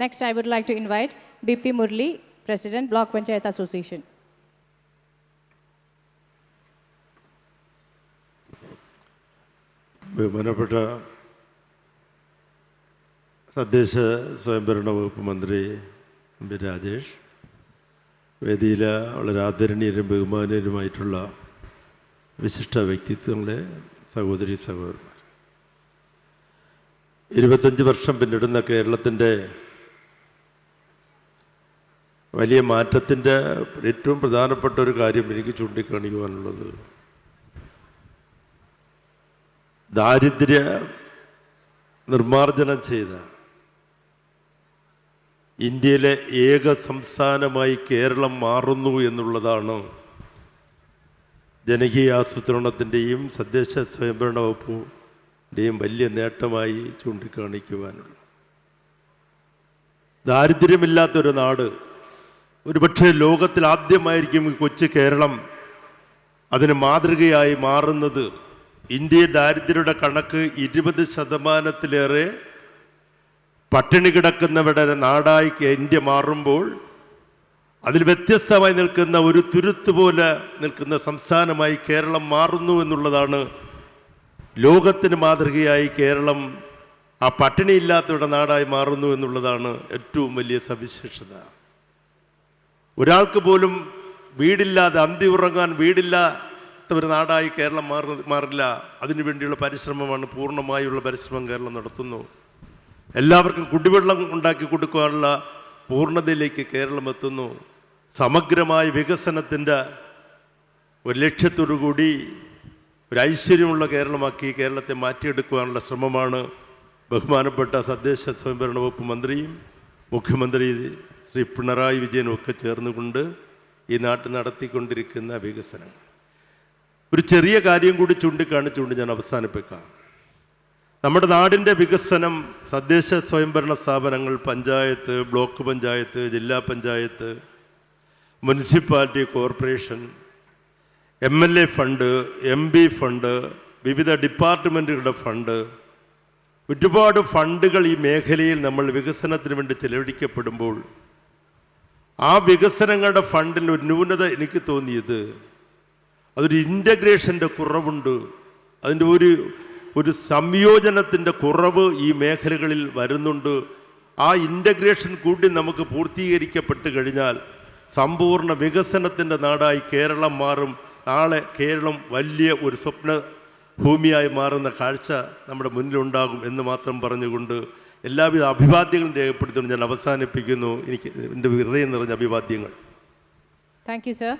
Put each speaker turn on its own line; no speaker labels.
Next, I would like to invite BP Murli, President, Block Panchayat Association.
ബഹുമാനപ്പെട്ട തദ്ദേശ സ്വയംഭരണ വകുപ്പ് മന്ത്രി എം പി രാജേഷ് വേദിയിൽ വളരെ ആദരണീയരും ബഹുമാനീയരുമായിട്ടുള്ള വിശിഷ്ട വ്യക്തിത്വങ്ങളെ സഹോദരി സഹോദരന്മാർ ഇരുപത്തഞ്ച് വർഷം പിന്നിടുന്ന കേരളത്തിന്റെ വലിയ മാറ്റത്തിന്റെ ഏറ്റവും പ്രധാനപ്പെട്ട ഒരു കാര്യം എനിക്ക് ചൂണ്ടിക്കാണിക്കുവാനുള്ളത്. ദാരിദ്ര്യ നിർമ്മാർജനം ചെയ്ത ഇന്ത്യയിലെ ഏക സംസ്ഥാനമായി കേരളം മാറുന്നു എന്നുള്ളതാണ് ജനകീയ ആസൂത്രണത്തിന്റെയും തദ്ദേശ സ്വയംഭരണ വകുപ്പിന്റെയും വലിയ നേട്ടമായി ചൂണ്ടിക്കാണിക്കുവാനുള്ളത്. ദാരിദ്ര്യമില്ലാത്തൊരു നാട് ഒരുപക്ഷെ ലോകത്തിൽ ആദ്യമായിരിക്കും കൊച്ചു കേരളം അതിന് മാതൃകയായി മാറുന്നത്. ഇന്ത്യ ദാരിദ്ര്യയുടെ കണക്ക് ഇരുപത് ശതമാനത്തിലേറെ പട്ടിണി കിടക്കുന്നവരുടെ നാടായി ഇന്ത്യ മാറുമ്പോൾ അതിൽ വ്യത്യസ്തമായി നിൽക്കുന്ന ഒരു തുരുത്ത് പോലെ നിൽക്കുന്ന സംസ്ഥാനമായി കേരളം മാറുന്നു എന്നുള്ളതാണ് ലോകത്തിന് മാതൃകയായി കേരളം ആ പട്ടിണിയില്ലാത്തവരുടെ നാടായി മാറുന്നു എന്നുള്ളതാണ് ഏറ്റവും വലിയ സവിശേഷത. ഒരാൾക്ക് പോലും വീടില്ലാതെ അന്തി ഉറങ്ങാൻ വീടില്ലാത്ത ഒരു നാടായി കേരളം മാറി മാറില്ല. അതിനു വേണ്ടിയുള്ള പരിശ്രമമാണ് പൂർണമായുള്ള പരിശ്രമം കേരളം നടത്തുന്നു. എല്ലാവർക്കും കുടിവെള്ളം ഉണ്ടാക്കി കൊടുക്കാനുള്ള പൂർണതയിലേക്ക് കേരളം എത്തുന്നു. സമഗ്രമായ വികസനത്തിന്റെ ഒരു ലക്ഷ്യത്തോടു കൂടി ഒരു ഐശ്വര്യമുള്ള കേരളമാക്കി കേരളത്തെ മാറ്റിയെടുക്കുവാനുള്ള ശ്രമമാണ് ബഹുമാനപ്പെട്ട തദ്ദേശ സ്വയംഭരണ വകുപ്പ് മന്ത്രിയും മുഖ്യമന്ത്രി ശ്രീ പിണറായി വിജയനും ഒക്കെ ചേർന്നുകൊണ്ട് ഈ നാട്ടിൽ നടത്തിക്കൊണ്ടിരിക്കുന്ന വികസനം. ഒരു ചെറിയ കാര്യം കൂടി ചൂണ്ടിക്കാണിച്ചുകൊണ്ട് ഞാൻ അവസാനിപ്പിക്കാം. നമ്മുടെ നാടിന്റെ വികസനം തദ്ദേശ സ്വയംഭരണ സ്ഥാപനങ്ങൾ panchayat block panchayat jilla panchayat municipality corporation M L A fund M P fund വിവിധ ഡിപ്പാർട്ട്മെന്റുകളുടെ ഫണ്ട് ഒരുപാട് ഫണ്ടുകൾ ഈ മേഖലയിൽ നമ്മൾ വികസനത്തിന് വേണ്ടി ചെലവഴിക്കപ്പെടുമ്പോൾ ആ വികസനങ്ങളുടെ ഫണ്ടിൽ ഒരു ന്യൂനത എനിക്ക് തോന്നിയത് അതൊരു ഇന്റഗ്രേഷന്റെ കുറവുണ്ട്. അതിന്റെ ഒരു ഒരു സംയോജനത്തിന്റെ കുറവ് ഈ മേഖലകളിൽ വരുന്നുണ്ട്. ആ ഇന്റഗ്രേഷൻ കൂടി നമുക്ക് പൂർത്തീകരിക്കപ്പെട്ട് കഴിഞ്ഞാൽ സമ്പൂർണ വികസനത്തിന്റെ നാടായി കേരളം മാറും. നാളെ കേരളം വലിയ ഒരു സ്വപ്ന ഭൂമിയായി മാറുന്ന കാഴ്ച നമ്മുടെ മുന്നിലുണ്ടാകും എന്ന് മാത്രം പറഞ്ഞുകൊണ്ട് എല്ലാവിധ അഭിവാദ്യങ്ങളും രേഖപ്പെടുത്തുന്നു. ഞാൻ അവസാനിപ്പിക്കുന്നു. എനിക്ക് എന്റെ ഹൃദയം നിറഞ്ഞ അഭിവാദ്യങ്ങൾ.
Thank you sir.